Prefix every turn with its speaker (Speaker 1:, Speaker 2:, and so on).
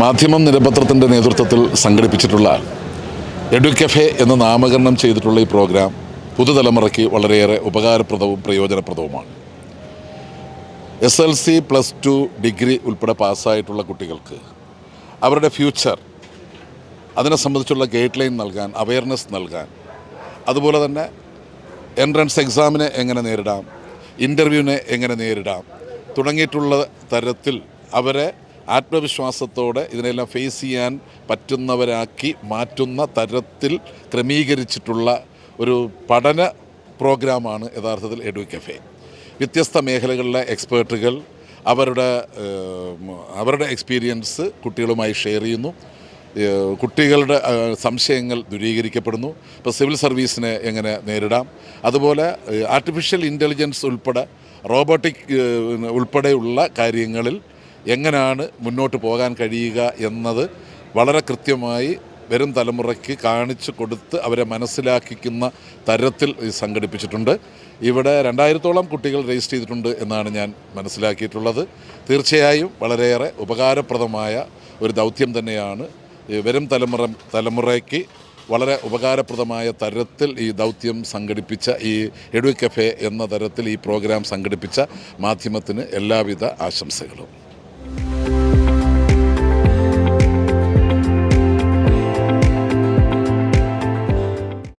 Speaker 1: മാധ്യമം നിരപത്രത്തിന്റെ നേതൃത്വത്തിൽ സംഘടിപ്പിച്ചിട്ടുള്ള എഡു കഫേ എന്ന് നാമകരണം ചെയ്തിട്ടുള്ള ഈ പ്രോഗ്രാം പുതുതലമുറയ്ക്ക് വളരെയേറെ ഉപകാരപ്രദവും പ്രയോജനപ്രദവുമാണ്. S L C plus two degree ഉൾപ്പെടെ പാസ്സായിട്ടുള്ള കുട്ടികൾക്ക് അവരുടെ ഫ്യൂച്ചർ അതിനെ സംബന്ധിച്ചുള്ള ഗൈഡ് ലൈൻ നൽകാൻ അവയർനെസ് നൽകാൻ അതുപോലെ തന്നെ എൻട്രൻസ് എക്സാമിനെ എങ്ങനെ നേരിടാം ഇന്റർവ്യൂവിനെ എങ്ങനെ നേരിടാം തുടങ്ങിയിട്ടുള്ള തരത്തിൽ അവരെ ആത്മവിശ്വാസത്തോടെ ഇതിനെല്ലാം ഫേസ് ചെയ്യാൻ പറ്റുന്നവരാക്കി മാറ്റുന്ന തരത്തിൽ ക്രമീകരിച്ചിട്ടുള്ള ഒരു പഠന പ്രോഗ്രാമാണ് യഥാർത്ഥത്തിൽ എഡു കഫേ വ്യത്യസ്ത മേഖലകളിലെ എക്സ്പേർട്ടുകൾ അവരുടെ അവരുടെ എക്സ്പീരിയൻസ് കുട്ടികളുമായി ഷെയർ ചെയ്യുന്നു. കുട്ടികളുടെ സംശയങ്ങൾ ദൂരീകരിക്കപ്പെടുന്നു. ഇപ്പോൾ സിവിൽ സർവീസിനെ എങ്ങനെ നേരിടാം? അതുപോലെ ആർട്ടിഫിഷ്യൽ ഇന്റലിജൻസ് ഉൾപ്പെടെ റോബോട്ടിക് ഉൾപ്പെടെയുള്ള കാര്യങ്ങളിൽ എങ്ങനെയാണ് മുന്നോട്ട് പോകാൻ കഴിയുക എന്നത് വളരെ കൃത്യമായി വരും തലമുറയ്ക്ക് കാണിച്ചു കൊടുത്ത് അവരെ മനസ്സിലാക്കിക്കുന്ന തരത്തിൽ സംഘടിപ്പിച്ചിട്ടുണ്ട്. ഇവിടെ രണ്ടായിരത്തോളം കുട്ടികൾ രജിസ്റ്റർ ചെയ്തിട്ടുണ്ട് എന്നാണ് ഞാൻ മനസ്സിലാക്കിയിട്ടുള്ളത്. തീർച്ചയായും വളരെയേറെ ഉപകാരപ്രദമായ ഒരു ദൗത്യം തന്നെയാണ് വരും തലമുറ തലമുറയ്ക്ക് വളരെ ഉപകാരപ്രദമായ തരത്തിൽ ഈ ദൗത്യം സംഘടിപ്പിച്ച ഈ എഡു കഫേ എന്ന തരത്തിൽ ഈ പ്രോഗ്രാം സംഘടിപ്പിച്ച മാധ്യമത്തിന് എല്ലാവിധ ആശംസകളും.